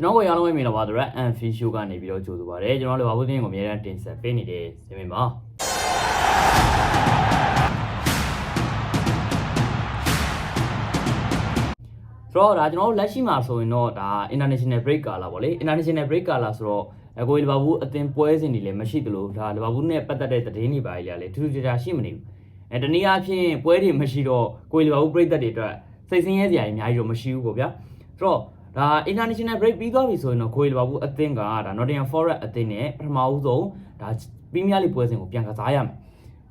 ကျွန်တော်တို့အားလုံးပဲမင်္ဂလာပါ The Red and Fish Show ကနေပြီးတော့ကြိုဆိုပါရစေကျွန်တော်တို့ဘာဘူးတင်းကိုအများအားတင်ဆက်ပေးနေတဲ့ဇင်မင်ပါဆိုတော့ဒါကျွန်တော်တို့လက်ရှိမှာဆိုရင်တော့ဒါ international break ကာလာပေါ့လေ international break ကာလာဆိုတော့အကိုလီဗာပူးအသင်းပွဲစဉ်တွေလည်းမရှိသလိုဒါလီဗာပူးနဲ့ပတ်သက်တဲ့သတင်းတွေပါလေလေထူးထူးခြားခြားရှိမနေဘူးအဲတနည်းအားဖြင့်ပွဲတွေမရှိတော့ကိုလီဗာပူးပြည်သက်တွေအတွက်စိတ်ဆင်းရဲစရာကြီးအများကြီးတော့မရှိဘူးပေါ့ဗျာဆိုတော့ ဒါ international break ပြီးသွားပြီဆိုရင်တော့ကိုလီဗာပူးအသင်းကဒါ Nottingham Forest အသင်းနဲ့ပထမဦးဆုံးဒါ Premier League ပွဲစဉ်ကိုပြန်ကစားရမယ်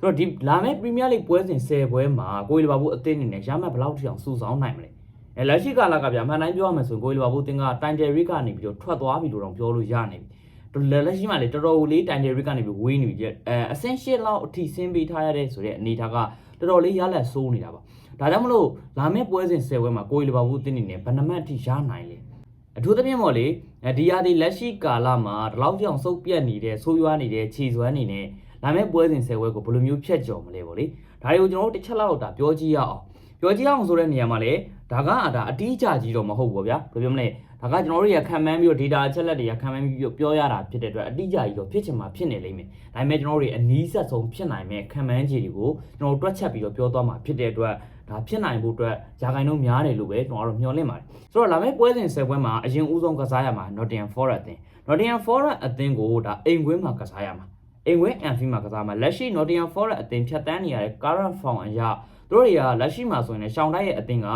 ဆိုတော့ဒီလာမယ့် Premier League ပွဲစဉ်10ပွဲမှာကိုလီဗာပူးအသင်းအနေနဲ့ရမှတ်ဘယ်လောက်ထိအောင်စုဆောင်းနိုင်မလဲအဲလက်ရှိကာလကဗျာမှန်တိုင်းပြောရမယ်ဆိုရင်ကိုလီဗာပူးတင်ကတိုင်တယ်ရစ်ကနေပြီးတော့ထွက်သွားပြီလို့တော့ပြောလို့ရနေပြီတော်လက်ရှိမှလေတော်တော်လေးတိုင်တယ်ရစ်ကနေပြီးဝေးနေပြီအဲအဆင့်ရှစ်လောက်အထိဆင်းပေးထားရတဲ့ဆိုတဲ့အနေထားကတော်တော်လေးရလက်စိုးနေတာပါ ဒါကြောင့်မလို့လာမယ့်ပွဲစဉ်10ပွဲမှာကိုလီဗာပူးတင်နေနဲ့ဘယ်နှမတ်အထိရနိုင်လဲအထူးသဖြင့်ပေါ့လေဒီဟာဒီလက်ရှိကာလမှာဒီလောက်ကြောင်စုပ်ပြတ်နေတဲ့ဆိုးရွားနေတဲ့ခြေစွမ်းနေနဲ့လာမယ့်ပွဲစဉ်10ပွဲကိုဘယ်လိုမျိုးဖြတ်ကျော်မလဲပေါ့လေဒါတွေကိုကျွန်တော်တို့တစ်ချက်လောက်ဒါပြောကြည့်ရအောင်ပြောကြည့်အောင်ဆိုတဲ့နေရာမှာလေဒါကဒါအတိအကျကြီးတော့မဟုတ်ဘူးဗျာဘယ်လိုပြောမလဲဒါကကျွန်တော်တို့ရခံမှန်းပြီးတော့ data အချက်လက်တွေကခံမှန်းပြီးပြောရတာဖြစ်တဲ့အတွက်အတိအကျကြီးတော့ဖြစ်ချင်မှာဖြစ်နေလိမ့်မယ်ဒါပေမဲ့ကျွန်တော်တို့တွေအနီးဆက်ဆုံးဖြစ်နိုင်မဲ့ခံမှန်းခြေတွေကိုကျွန်တော်တို့တွက်ချက်ပြီးတော့ပြောသွားမှာဖြစ်တဲ့အတွက် ဒါဖြစ်နိုင်ဖို့အတွက်ဂျာဂိုင်တို့များတယ်လို့ပဲကျွန်တော်တို့မျှော်လင့်ပါတယ်ဆိုတော့လာမယ့်ပွဲစဉ်10ပွဲမှာအရင်ဦးဆုံးကစားရမှာ Nottingham Forest အသင်း Nottingham Forest အသင်းကိုဒါအိမ်ကွင်းမှာကစားရမှာအိမ်ကွင်း Anfield မှာကစားမှာလက်ရှိ Nottingham Forest အသင်းဖြတ်တန်းနေရတဲ့ current form အရသူတို့တွေကလက်ရှိမှာဆိုရင်လည်းရှောင်းတိုက်ရဲ့အသင်းက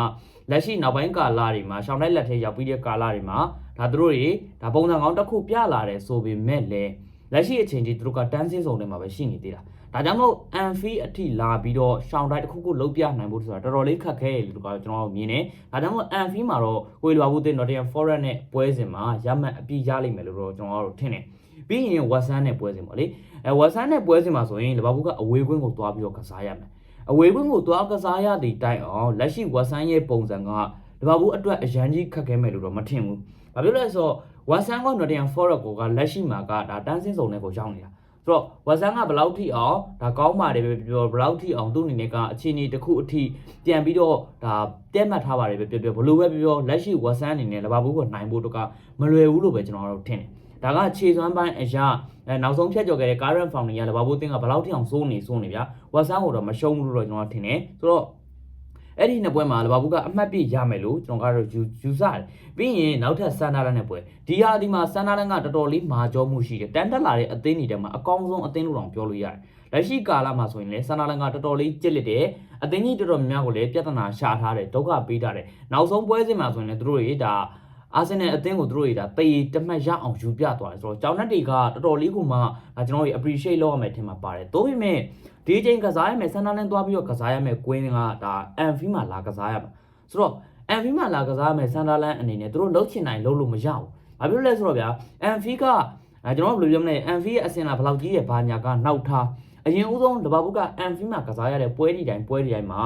လက်ရှိနောက်ပိုင်းကာလတွေမှာရှောင်းတိုက်လက်ထဲရောက်ပြီးတဲ့ကာလတွေမှာဒါသူတို့တွေဒါပုံစံကောင်းတစ်ခုပြလာတယ်ဆိုပေမဲ့လည်းလက်ရှိအချိန်ကြီးသူတို့ကတန်းစင်းစုံတွေမှာပဲရှိနေသေးတာ ဒါကြောင့်မို့အန်ဖီအထိလာပြီးတော့ရှောင်းတိုက်တစ်ခုခုလုံးပြနိုင်ဖို့ဆိုတာတော်တော်လေးခက်ခဲတယ်လို့ကျွန်တော်တို့မြင်တယ်ဒါကြောင့်မို့အန်ဖီမှာတော့ကိုယ်လွာဘူးတဲ့ Nottingham Forest နဲ့ပွဲစဉ်မှာရမှတ်အပြည့်ရလိမ့်မယ်လို့တော့ကျွန်တော်တို့ထင်တယ်ပြီးရင်ဝက်ဆန်နဲ့ပွဲစဉ်ပေါ့လေအဲဝက်ဆန်နဲ့ပွဲစဉ်မှာဆိုရင်လီဗာပူးကအဝေးကွင်းကိုသွားပြီးတော့ကစားရမယ်အဝေးကွင်းကိုသွားကစားရသည့်တိုင်အောင်လက်ရှိဝက်ဆန်ရဲ့ပုံစံကလီဗာပူးအတွက်အရန်ကြီးခက်ခဲမယ်လို့တော့မထင်ဘူး။ဘာဖြစ်လဲဆိုတော့ဝက်ဆန်က Nottingham Forest ကိုကလက်ရှိမှာကဒါတန်းစင်းစုံနဲ့ကိုရောက်နေတာ။ ဆိုတော့ဝက်ဆန်ကဘယ်လောက်ထိအောင်ဒါကောင်းပါတယ်ပဲပြောဘယ်လောက်ထိအောင်သူ့အနေနဲ့ကအခြေအနေတစ်ခုအထိပြန်ပြီးတော့ဒါတဲမှတ်ထားပါတယ်ပဲပြောပြောဘလို့ပဲပြောပြောလက်ရှိဝက်ဆန်အနေနဲ့လီဗာပူးကိုနိုင်ဖို့တော့ကမလွယ်ဘူးလို့ပဲကျွန်တော်တို့ထင်တယ်။ဒါကခြေစွမ်းပိုင်းအရာအဲနောက်ဆုံးဖြတ်ကျော်ခဲ့တဲ့ current form တွေကလည်းဘာဘူးတင်းကဘယ်လောက်ထိအောင်စိုးနေစိုးနေဗျာဝက်ဆန်ကိုတော့မရှုံးဘူးလို့တော့ကျွန်တော်ထင်တယ်ဆိုတော့ အဲ့ဒီနှစ်ပွဲမှာလဘာဘူးကအမှတ်ပြရမယ်လို့ကျွန်တော်ကတော့ယူယူဆတယ်ပြီးရင်နောက်ထပ်ဆန်နာလန်နဲ့ပွဲဒီဟာဒီမှာဆန်နာလန်ကတော်တော်လေးမာကြောမှုရှိတယ်တန်တက်လာတဲ့အသင်းတွေထဲမှာအကောင်းဆုံးအသင်းလို့တောင်ပြောလို့ရတယ်လက်ရှိကာလမှာဆိုရင်လည်းဆန်နာလန်ကတော်တော်လေးကြစ်လက်တယ်အသင်းကြီးတော်တော်များများကိုလည်းပြဿနာရှာထားတယ်ဒုက္ခပေးထားတယ်နောက်ဆုံးပွဲစဉ်မှာဆိုရင်လည်းသူတို့တွေဒါ အာဆင်နယ်အသင်းကိုသူတို့တွေဒါတေးတမတ်ရအောင်ယူပြသွားတယ်ဆိုတော့ကျောင်းနှက်တွေကတော်တော်လေးကိုမှကျွန်တော်တို့ appreciate လုပ်ရမယ်ထင်မှာပါတယ်။သို့ပေမဲ့ဒီချိန်ကစားရမယ်ဆန်နာလန်သွားပြီးတော့ကစားရမယ်ကွင်းကဒါအန်ဖီမှာလာကစားရမှာဆိုတော့အန်ဖီမှာလာကစားရမယ်ဆန်နာလန်အနေနဲ့သူတို့လှုပ်ချင်နိုင်လှုပ်လို့မရဘူး။ဘာဖြစ်လို့လဲဆိုတော့ဗျာအန်ဖီကအဲကျွန်တော်တို့ဘယ်လိုပြောမလဲအန်ဖီရဲ့အစင်လာဘယ်လောက်ကြီးရဲ့ဘာညာကနောက်ထားအရင်ဦးဆုံးလဘဘူးကအန်ဖီမှာကစားရတဲ့ပွဲဒီတိုင်းပွဲဒီတိုင်းမှာ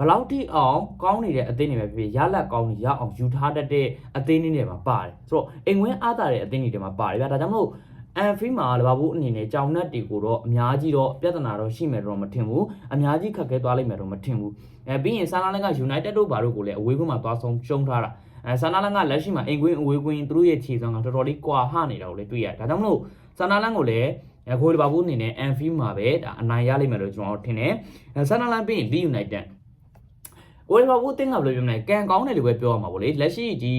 ဘလောက်ထိအောင်ကောင်းနေတဲ့အသင်းတွေပဲဖြစ်ရလက်ကောင်းနေရအောင်ယူထားတတ်တဲ့အသင်းတွေမှာပါတယ်ဆိုတော့အိမ်ဝင်းအားတာတဲ့အသင်းတွေမှာပါတယ်ဗျာဒါကြောင့်မို့အန်ဖီမှာလဘာဘူးအနေနဲ့ကြောင်နက်တွေကိုတော့အများကြီးတော့ပြဿနာတော့ရှိမယ်တော့မထင်ဘူးအများကြီးခက်ခဲသွားလိမ့်မယ်တော့မထင်ဘူးအဲပြီးရင်ဆာနာလန်က United တို့ဘာတို့ကိုလည်းအဝေးကွင်းမှာသွားဆုံးရှုံးထားတာအဲဆာနာလန်ကလက်ရှိမှာအိမ်ကွင်းအဝေးကွင်းသူတို့ရဲ့ခြေစွမ်းကတော်တော်လေးကွာဟနေတာကိုလည်းတွေ့ရတယ်ဒါကြောင့်မလို့ဆာနာလန်ကိုလည်းအခုလဘာဘူးအနေနဲ့အန်ဖီမှာပဲဒါအနိုင်ရလိမ့်မယ်လို့ကျွန်တော်ထင်တယ်ဆာနာလန်ပြီးရင် Leeds United ဝယ်ပါဘူးတင်းကဘယ်လိုပြောမလဲကန်ကောင်းတယ်လို့ပဲပြောရမှာပေါ့လေလက်ရှိဒီ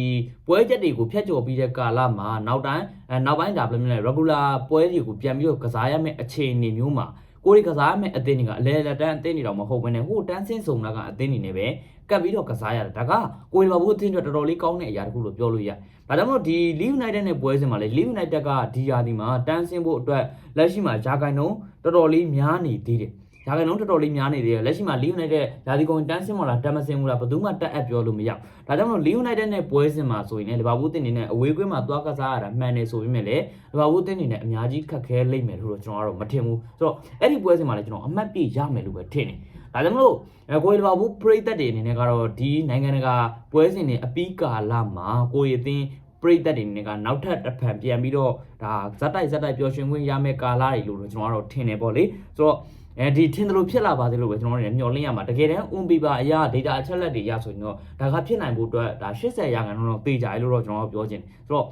ပွဲချက်တွေကိုဖျက်ကျော်ပြီးတဲ့ကာလမှာနောက်တိုင်းအဲနောက်ပိုင်းဒါဘယ်လိုမလဲ regular ပွဲတွေကိုပြန်ပြီးတော့ကစားရမယ့်အခြေအနေမျိုးမှာကိုရီကစားရမယ့်အသင်းတွေကအလဲလက်တန်းအသင်းတွေတော့မဟုတ်ဘဲနဲ့ဟိုတန်းစင်းစုံတာကအသင်းတွေနဲ့ပဲကပ်ပြီးတော့ကစားရတယ်ဒါကကိုရီပါဘူးအသင်းတွေတော်တော်လေးကောင်းတဲ့အရာတခုလို့ပြောလို့ရတယ်ဒါကြောင့်မို့ဒီ Leeds United နဲ့ပွဲစဉ်မှာလေ Leeds United ကဒီယာဒီမှာတန်းစင်းဖို့အတွက်လက်ရှိမှာဂျာဂိုင်နှုံးတော်တော်လေးများနေသေးတယ် ရာခိုင်နှုန်းတော်တော်လေးများနေသေးတယ်လက်ရှိမှာ Leeds United ရာသီကုန်တန်းစင်မလားတမ်းမစင်ဘူးလားဘယ်သူမှတက်အပ်ပြောလို့မရဘူးဒါကြောင့်မလို့ Leeds United နဲ့ပွဲစဉ်မှာဆိုရင်လည်းလီဗာပူးတင်နေနဲ့အဝေးကွင်းမှာသွားကစားရတာမှန်တယ်ဆိုပေမဲ့လည်းလီဗာပူးတင်နေနဲ့အများကြီးခက်ခဲလိမ့်မယ်လို့တော့ကျွန်တော်ကတော့မထင်ဘူးဆိုတော့အဲ့ဒီပွဲစဉ်မှာလည်းကျွန်တော်အမှတ်ပြရမယ်လို့ပဲထင်တယ်ဒါကြောင့်မလို့ကိုရီလီဗာပူးပရိသတ်တွေအနေနဲ့ကတော့ဒီနိုင်ငံတကာပွဲစဉ်တွေအပီးကာလမှာကိုရီအသင်းပရိသတ်တွေနေကနောက်ထပ်တစ်ဖန်ပြန်ပြီးတော့ဒါဇက်တိုက်ဇက်တိုက်ပျော်ရွှင်ခွင့်ရမယ့်ကာလတွေလို့တော့ကျွန်တော်ကတော့ထင်တယ်ပေါ့လေဆိုတော့ အဲဒီထင်တယ်လို့ဖြစ်လာပါသေးလို့ပဲကျွန်တော်တို့လည်းမျှော်လင့်ရမှာတကယ်တမ်း un paper အရာ data အချက်လက်တွေရဆိုရင်တော့ဒါကဖြစ်နိုင်ဖို့အတွက်ဒါ80ရာခိုင်နှုန်းတော့သိကြတယ်လို့တော့ကျွန်တော်ပြောချင်တယ်ဆိုတော့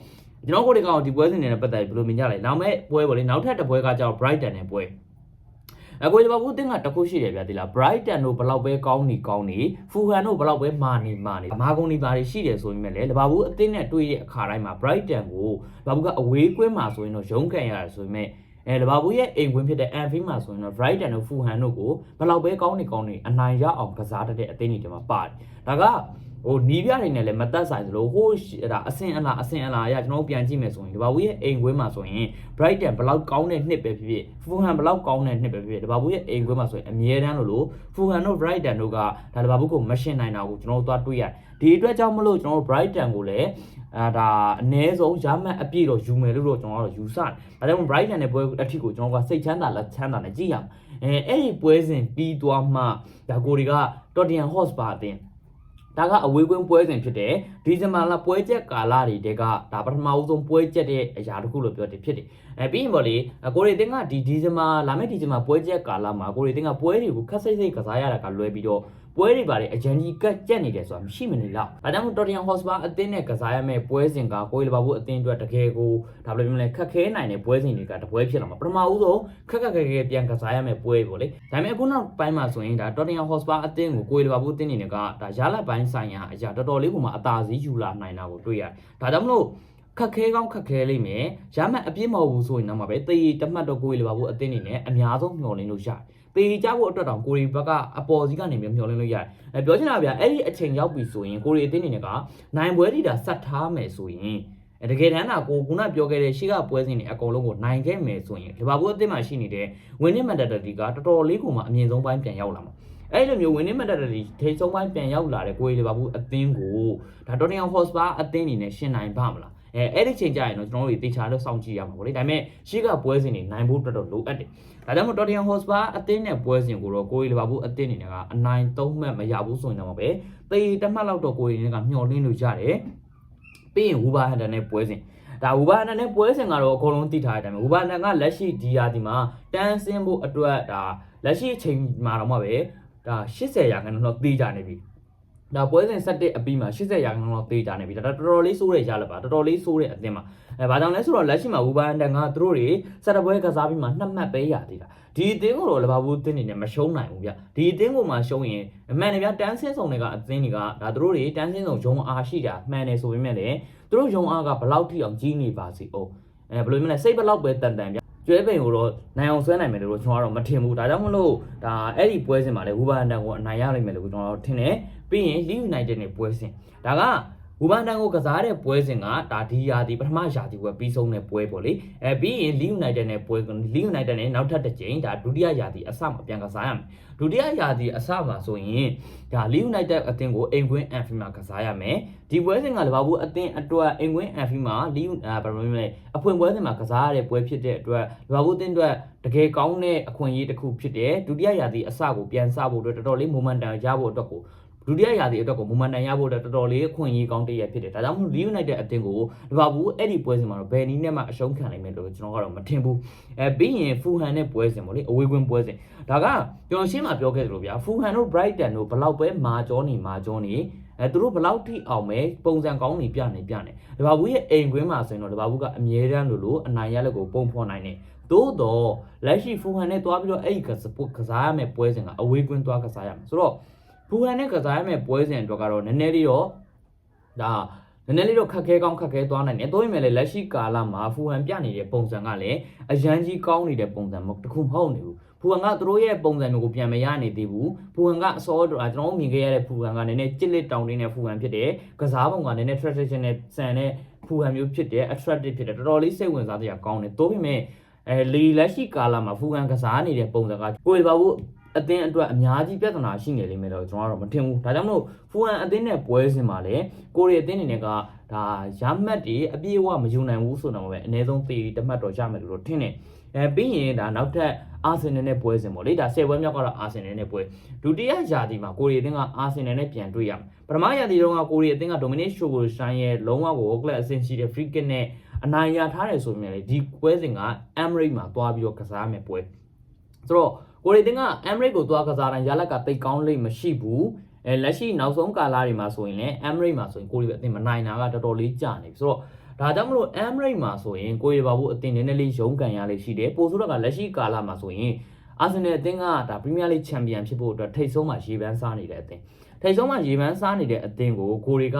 ကျွန်တော်ကိုဒီကောင်ဒီပွဲစဉ်တွေနဲ့ပတ်သက်ပြီးဘယ်လိုမြင်ကြလဲနောက်မဲ့ပွဲပေါ့လေနောက်ထပ်တစ်ပွဲကကြောက် Brighton နဲ့ပွဲအကိုလီဗာပူးတင်းကတခုရှိတယ်ဗျာဒီလား Brighton တို့ဘလောက်ပဲကောင်းနေကောင်းနေ Fulham တို့ဘလောက်ပဲမာနေမာနေမာကုန်နေပါတွေရှိတယ်ဆိုရင်လည်းလီဗာပူးအသင်းနဲ့တွေ့တဲ့အခါတိုင်းမှာ Brighton ကိုလီဗာပူးကအဝေးကွင်းမှာဆိုရင်တော့ရုန်းကန်ရတယ်ဆိုပေမဲ့ အဲလီဗာပူးရဲ့အိမ်ကွင်းဖြစ်တဲ့ Anfield မှာဆိုရင်တော့ Brighton တို့ Fulham တို့ကိုဘလောက်ပဲကောင်းနေကောင်းနေအနိုင်ရအောင်ကစားတတ်တဲ့အသင်းတွေတမှာပါတယ်ဒါကဟိုနီးပြတွေနဲ့လည်းမသက်ဆိုင်သလိုဟိုးဒါအစင်အလားအစင်အလားအရကျွန်တော်ပြန်ကြည့်မယ်ဆိုရင်ဒီဘာဝီရဲ့အိမ်ကွင်းမှာဆိုရင် Brighton ဘလောက်ကောင်းတဲ့နှစ်ပဲဖြစ်ဖြစ် Fulham ဘလောက်ကောင်းတဲ့နှစ်ပဲဖြစ်ဖြစ်ဒီဘာဘူးရဲ့အိမ်ကွင်းမှာဆိုရင်အမြဲတမ်းလို့လို့ Fulham တို့ Brighton တို့ကဒါဒီဘာဘူးကိုမရှင်းနိုင်တာကိုကျွန်တော်တို့သွားတွေ့ရတယ်ဒီအတွက်ကြောင့်မလို့ကျွန်တော်တို့ Brighton ကိုလည်း အာဒါအ ਨੇ ဆုံးရမှတ်အပြည့်တော့ယူမယ်လို့တော့ကျွန်တော်တို့ယူဆတယ်ဒါကြောင့် Brighton နဲ့ပွဲအထီကိုကျွန်တော်ကစိတ်ချမ်းသာလက်ချမ်းသာနဲ့ကြည့်ရမှာအဲအဲ့ဒီပွဲစဉ်ပြီးသွားမှဒါကိုတွေက Tottenham Hotspur အသင်းဒါကအဝေးကွင်းပွဲစဉ်ဖြစ်တယ်ဒီဇင်ဘာလပွဲချက်ကာလတွေတဲကဒါပထမဦးဆုံးပွဲချက်တဲ့အရာတစ်ခုလို့ပြောတယ်ဖြစ်တယ်အဲပြီးရင်ဗောလေကိုရီတင်းကဒီဒီဇင်ဘာလာမယ့်ဒီဇင်ဘာပွဲချက်ကာလမှာကိုရီတင်းကပွဲတွေကိုခက်စိတ်စိတ်ကစားရတာကလွဲပြီးတော့ ပွဲတွေပါလေအကြံကြီးကတ်ကြက်နေတယ်ဆိုတာမရှိမနေလောက်ဒါကြောင့်တော်တရန်ဟော့စပါအသင်းနဲ့ကစားရမယ့်ပွဲစဉ်ကကိုရီလဘာဘူးအသင်းအတွက်တကယ်ကိုဒါဘယ်လိုမျိုးလဲခက်ခဲနိုင်တဲ့ပွဲစဉ်တွေကတပွဲဖြစ်လာမှာပထမဦးဆုံးခက်ခက်ခဲခဲပြန်ကစားရမယ့်ပွဲပေါ့လေဒါပေမဲ့အခုနောက်ပိုင်းမှာဆိုရင်ဒါတော်တရန်ဟော့စပါအသင်းကိုကိုရီလဘာဘူးအသင်းနေကဒါရလတ်ပိုင်းဆိုင်ရာအရာတော်တော်လေးကိုမှအသာစီးယူလာနိုင်တာကိုတွေ့ရတယ်ဒါကြောင့်မလို့ခက်ခဲကောင်းခက်ခဲလိမ့်မယ်ရမှတ်အပြည့်မဟုတ်ဘူးဆိုရင်တော့မှပဲတေးတမတ်တော့ကိုရီလဘာဘူးအသင်းနေနဲ့အများဆုံးမျှော်လင့်လို့ရတယ် တေးကြဖို့အတွက်တောင်ကိုရီဘက်ကအပေါ်စီးကနေမျှော်လင့်လို့ရတယ်အဲပြောချင်တာဗျာအဲ့ဒီအချိန်ရောက်ပြီဆိုရင်ကိုရီအသင်းနေကနိုင်ပွဲတီတာဆက်ထားမယ်ဆိုရင်အဲတကယ်တမ်းကကိုခုနပြောခဲ့တဲ့ရှေ့ကပွဲစဉ်တွေအကုန်လုံးကိုနိုင်ခဲ့မယ်ဆိုရင်လီဗာပူးအသင်းမှာရှိနေတဲ့ဝင်းနစ်မန်တက်တီကတော်တော်လေးကိုမှအမြင့်ဆုံးပိုင်းပြန်ရောက်လာမှာအဲ့လိုမျိုးဝင်းနစ်မန်တက်တီထိဆုံးပိုင်းပြန်ရောက်လာတဲ့ကိုရီလီဗာပူးအသင်းကိုဒါတော်တင်အောင်ဟော့စပါအသင်းအနေနဲ့ရှင်းနိုင်ပါမလား အဲအဲ့ဒီချိန်ကျရင်တော့ကျွန်တော်တို့တေချာလို့စောင့်ကြည့်ရမှာပေါ့လေဒါပေမဲ့ရှေ့ကပွဲစဉ်တွေနိုင်ဖို့တော်တော်လိုအပ်တယ်ဒါကြောင့်မို့တော်တင်ဟော့စပါအသင်းနဲ့ပွဲစဉ်ကိုတော့ကိုရီလီဗာပူးအသင်းအနေနဲ့ကအနိုင်သုံးမှတ်မရဘူးဆိုရင်တော့ပဲတေတမှတ်လောက်တော့ကိုရီနဲ့ကမျှော်လင့်လို့ရတယ်ပြီးရင်ဝူဘာဟန်တန်နဲ့ပွဲစဉ်ဒါဝူဘာဟန်တန်နဲ့ပွဲစဉ်ကတော့အကုန်လုံးသိထားတဲ့အတိုင်းပဲဝူဘာဟန်တန်ကလက်ရှိဒီယာဒီမှာတန်းဆင်းဖို့အတွက်ဒါလက်ရှိအချိန်မှာတော့မှပဲဒါ80ရာခိုင်နှုန်းတော့သိကြနေပြီ ဒါပွဲစဉ်7အပြီးမှာ80ရာခိုင်နှုန်းတော့သေးကြနေပြီဒါတော်တော်လေးစိုးရရလက်ပါတော်တော်လေးစိုးတဲ့အသင်းမှာအဲဘာကြောင့်လဲဆိုတော့လက်ရှိမှာဝူဘန်တန်ကသူတို့တွေစက်တပွဲကစားပြီးမှနှစ်မှတ်ပဲရသေးတာဒီအသင်းကိုတော့လဘာဘူးအသင်းနေနဲ့မရှုံးနိုင်ဘူးဗျဒီအသင်းကိုမှရှုံးရင်အမှန်တကယ်တန်းစင်းဆောင်တွေကအသင်းတွေကဒါသူတို့တွေတန်းစင်းဆောင်ဂျုံအားရှိတာမှန်တယ်ဆိုပေမဲ့လည်းသူတို့ဂျုံအားကဘလောက်ထိအောင်ကြီးနေပါစေအောင်အဲဘယ်လိုမျိုးလဲစိတ်ဘလောက်ပဲတန်တန်ဗျ ကျွဲပိန်ကိုတော့နိုင်အောင်ဆွဲနိုင်မယ်လို့ကျွန်တော်ကတော့မထင်ဘူးဒါကြောင့်မလို့ဒါအဲ့ဒီပွဲစဉ်မှာလေဝူဘန်တန်ကိုအနိုင်ရနိုင်မယ်လို့ကျွန်တော်တို့ထင်တယ်ပြီးရင် Leeds United နဲ့ပွဲစဉ်ဒါက ဝူဘန်တန်ကိုကစားတဲ့ပွဲစဉ်ကဒါဒီယာဒီပထမယာဒီပွဲပြီးဆုံးတဲ့ပွဲပေါ့လေအဲပြီးရင် Leeds United နဲ့ပွဲ Leeds United နဲ့နောက်ထပ်တစ်ကြိမ်ဒါဒုတိယယာဒီအစမှာပြန်ကစားရမယ်ဒုတိယယာဒီအစမှာဆိုရင်ဒါ Leeds United အသင်းကိုအိမ်ကွင်း Anfield မှာကစားရမယ်ဒီပွဲစဉ်ကလဘာဘူးအသင်းအတွက်အိမ်ကွင်း Anfield မှာ Leeds အာဘာလို့လဲအဖွင့်ပွဲစဉ်မှာကစားရတဲ့ပွဲဖြစ်တဲ့အတွက်လဘာဘူးအသင်းအတွက်တကယ်ကောင်းတဲ့အခွင့်အရေးတစ်ခုဖြစ်တဲ့ဒုတိယယာဒီအစကိုပြန်စဖို့အတွက်တော်တော်လေး momentum ရဖို့အတွက်ကို ဒုတိယရာသီအတွက်ကိုမူမန်တန်ရဖို့အတွက်တော်တော်လေးအခွင့်အရေးကောင်းတစ်ရက်ဖြစ်တယ်။ဒါကြောင့်မို့ Leeds United အသင်းကိုလီဗာပူးအဲ့ဒီပွဲစဉ်မှာတော့ဘယ်နည်းနဲ့မှအရှုံးခံနိုင်မယ်လို့ကျွန်တော်ကတော့မထင်ဘူး။အဲပြီးရင် Fulham နဲ့ပွဲစဉ်ပေါ့လေအဝေးကွင်းပွဲစဉ်ဒါကကျွန်တော်ရှင်းမှာပြောခဲ့သလိုဗျာ Fulham တို့ Brighton တို့ဘလောက်ပဲမာကြောနေမာကြောနေအဲသူတို့ဘလောက်ထိအောင်မဲပုံစံကောင်းနေပြနေပြနေလီဗာပူးရဲ့အိမ်ကွင်းမှာဆိုရင်တော့လီဗာပူးကအမြဲတမ်းလို့လို့အနိုင်ရလက်ကိုပုံဖော်နိုင်တယ်။သို့တော့လက်ရှိ Fulham နဲ့တွားပြီးတော့အဲ့ဒီကစားရမယ့်ပွဲစဉ်ကအဝေးကွင်းတွားကစားရမယ်ဆိုတော့ ဖူဟန်နဲ့ကစားရမယ့်ပွဲစဉ်အတွက်ကတော့နည်းနည်းလေးတော့ဒါနည်းနည်းလေးတော့ခက်ခဲကောင်းခက်ခဲသွားနိုင်တယ်။တိုးရင်လည်းလက်ရှိကာလမှာဖူဟန်ပြနေတဲ့ပုံစံကလည်းအရန်ကြီးကောင်းနေတဲ့ပုံစံမဟုတ်တခုမဟုတ်နေဘူး။ဖူဟန်ကသူတို့ရဲ့ပုံစံမျိုးကိုပြန်မရနေသေးဘူး။ဖူဟန်ကအစောတော့ကျွန်တော်မြင်ခဲ့ရတဲ့ဖူဟန်ကနည်းနည်းကြစ်လက်တောင်းတင်းတဲ့ဖူဟန်ဖြစ်တယ်။ကစားပုံကနည်းနည်း traditional ဆန်တဲ့ဖူဟန်မျိုးဖြစ်တယ် attractive ဖြစ်တယ်တော်တော်လေးစိတ်ဝင်စားစရာကောင်းတယ်။တိုးပြင်မဲ့အဲလီလက်ရှိကာလမှာဖူဟန်ကစားနေတဲ့ပုံစံကကိုယ်ပါဘူး အသင်းအတွက်အများကြီးပြဿနာရှိနေလိမ့်မယ်တော့ကျွန်တော်ကတော့မထင်ဘူးဒါကြောင့်မလို့ဖူဟန်အသင်းနဲ့ပွဲစဉ်မှာလည်းကိုရီအသင်းအနေနဲ့ကဒါရမှတ်တွေအပြည့်အဝမယူနိုင်ဘူးဆိုတော့ပဲအနည်းဆုံးသေတမှတ်တော့ရမယ်လို့ထင်တယ်အဲပြီးရင်ဒါနောက်ထပ်အာဆင်နယ်နဲ့ပွဲစဉ်ပေါ့လေဒါ10ပွဲမြောက်ကတော့အာဆင်နယ်နဲ့ပွဲဒုတိယယာတီမှာကိုရီအသင်းကအာဆင်နယ်နဲ့ပြန်တွေ့ရမယ်ပထမယာတီတုန်းကကိုရီအသင်းက Dominic Szoboszlai ရဲ့လုံးဝကိုကလပ်အဆင့်ရှိတဲ့ free kick နဲ့အနိုင်ရထားတယ်ဆိုမြင်လေဒီပွဲစဉ်က Emirates မှာတွားပြီးတော့ကစားမယ်ပွဲဆိုတော့ ကိုရီတင်ကအမ်မရစ်ကိုသွားကစားတိုင်းရလက်ကတိတ်ကောင်းလိမ့်မရှိဘူးအဲလက်ရှိနောက်ဆုံးကာလတွေမှာဆိုရင်လည်းအမ်မရစ်မှာဆိုရင်ကိုရီအသင်မနိုင်တာကတော်တော်လေးကြာနေပြီဆိုတော့ဒါကြောင့်မလို့အမ်မရစ်မှာဆိုရင်ကိုရီဘာဘူးအသင်နည်းနည်းလေးရုန်းကန်ရလေးရှိတယ်ပိုဆိုတော့ကလက်ရှိကာလမှာဆိုရင်အာဆင်နယ်အသင်းကဒါပရီးမီးယားလိချန်ပီယံဖြစ်ဖို့အတွက်ထိတ်ဆုံးမှာရေပန်းစားနေတဲ့အသင်းထိတ်ဆုံးမှာရေပန်းစားနေတဲ့အသင်းကိုကိုရီက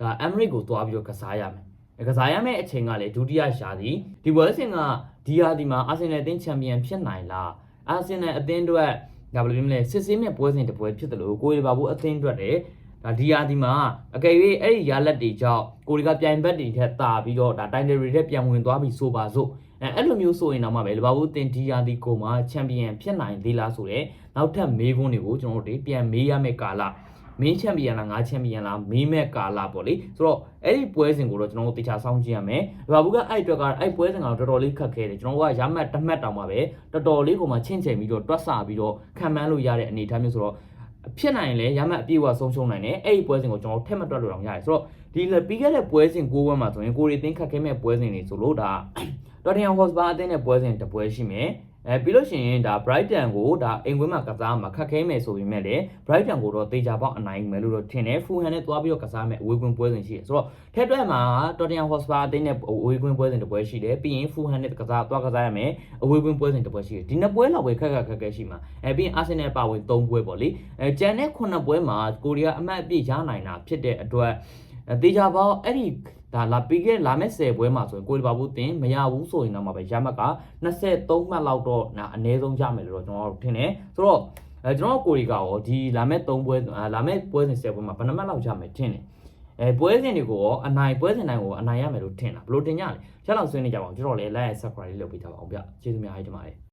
ဒါအမ်မရစ်ကိုသွားပြီးတော့ကစားရမယ်အဲကစားရမယ့်အချိန်ကလည်းဒုတိယရှာသည်ဒီဝဲစင်ကဒီဟာဒီမှာအာဆင်နယ်အသင်းချန်ပီယံဖြစ်နိုင်လား အာဆင်နယ်အသင်းအတွက်ဒါဘယ်လိုလဲစစ်ဆေးမဲ့ပွဲစဉ်တစ်ပွဲဖြစ်တယ်လို့ကိုရီဘာဘူးအသင်းအတွက်တယ်ဒါဒီယာဒီမှာအကယ်၍အဲ့ဒီရလက်တွေကြောင့်ကိုရီကပြိုင်ဘက်တွေထက်တာပြီးတော့ဒါတိုင်တယ်ရီထက်ပြန်ဝင်သွားပြီးဆိုပါစို့အဲအဲ့လိုမျိုးဆိုရင်တော့မှပဲလဘာဘူးတင်ဒီယာဒီကိုမှချန်ပီယံဖြစ်နိုင်သေးလားဆိုတော့နောက်ထပ်မေးခွန်းတွေကိုကျွန်တော်တို့တွေပြန်မေးရမယ့်ကာလ မင်းချန်ပီယံလားငါချန်ပီယံလားမေးမဲ့ကာလပေါ့လေဆိုတော့အဲ့ဒီပွဲစဉ်ကိုတော့ကျွန်တော်တို့တေချာစောင့်ကြည့်ရမယ်လဘာဘူးကအဲ့အတွက်ကအဲ့ပွဲစဉ်ကတော့တော်တော်လေးခက်ခဲတယ်ကျွန်တော်တို့ကရမှတ်တစ်မှတ်တောင်မှပဲတော်တော်လေးကိုမှချင့်ချိန်ပြီးတော့တွက်ဆပြီးတော့ခံမှန်းလို့ရတဲ့အနေအထားမျိုးဆိုတော့ဖြစ်နိုင်ရင်လည်းရမှတ်အပြည့်အဝဆုံးရှုံးနိုင်တယ်အဲ့ဒီပွဲစဉ်ကိုကျွန်တော်ထက်မတွက်လို့တော့ရတယ်ဆိုတော့ဒီပြီးခဲ့တဲ့ပွဲစဉ်၉ပွဲမှာဆိုရင်ကိုရီတင်းခက်ခဲမဲ့ပွဲစဉ်တွေဆိုလို့ဒါတော်တန်ဟော့စပါအသင်းနဲ့ပွဲစဉ်တစ်ပွဲရှိမယ် အဲပြီးလို့ရှိရင်ဒါ Brighton ကိုဒါအိမ်ကွင်းမှာကစားမှာခက်ခဲမယ်ဆိုပေမဲ့လည်း Brighton ကိုတော့တေချာပေါက်အနိုင်မယ်လို့တော့ထင်တယ် Fulham နဲ့သွားပြီးတော့ကစားမယ်အဝေးကွင်းပွဲစဉ်ရှိတယ်ဆိုတော့ထက်တွက်မှာ Tottenham Hotspur အသင်းနဲ့အဝေးကွင်းပွဲစဉ်တစ်ပွဲရှိတယ်ပြီးရင် Fulham နဲ့ကစားသွားကစားရမယ်အဝေးကွင်းပွဲစဉ်တစ်ပွဲရှိတယ်ဒီနှစ်ပွဲလောက်ပဲခက်ခက်ခက်ခဲရှိမှာအဲပြီးရင် Arsenal ပါဝင်3ပွဲပေါ့လေအဲကျန်တဲ့9ပွဲမှာကိုရီးယားအမှတ်အပြည့်ရနိုင်တာဖြစ်တဲ့အတွက် တေချာပေါက်အဲ့ဒီဒါလာပြီးခဲ့လာမဲ့10ပွဲမှာဆိုရင်ကိုလီဗာပူးတင်မရဘူးဆိုရင်တော့မှပဲရမှတ်က23မှတ်လောက်တော့နာအနည်းဆုံးရမယ်လို့တော့ကျွန်တော်တို့ထင်တယ်ဆိုတော့အဲကျွန်တော်ကိုရီကရောဒီလာမဲ့3ပွဲလာမဲ့ပွဲစဉ်10ပွဲမှာဘယ်နှမှတ်လောက်ရမယ်ထင်တယ်အဲပွဲစဉ်တွေကိုရောအနိုင်ပွဲစဉ်တိုင်းကိုအနိုင်ရမယ်လို့ထင်တာဘယ်လိုတင်ကြလဲချက်လောက်ဆွေးနေကြပါအောင်ကျွန်တော်လည်း like subscribe လေးလုပ်ပေးထားပါအောင်ဗျကျေးဇူးများကြီးတင်ပါတယ်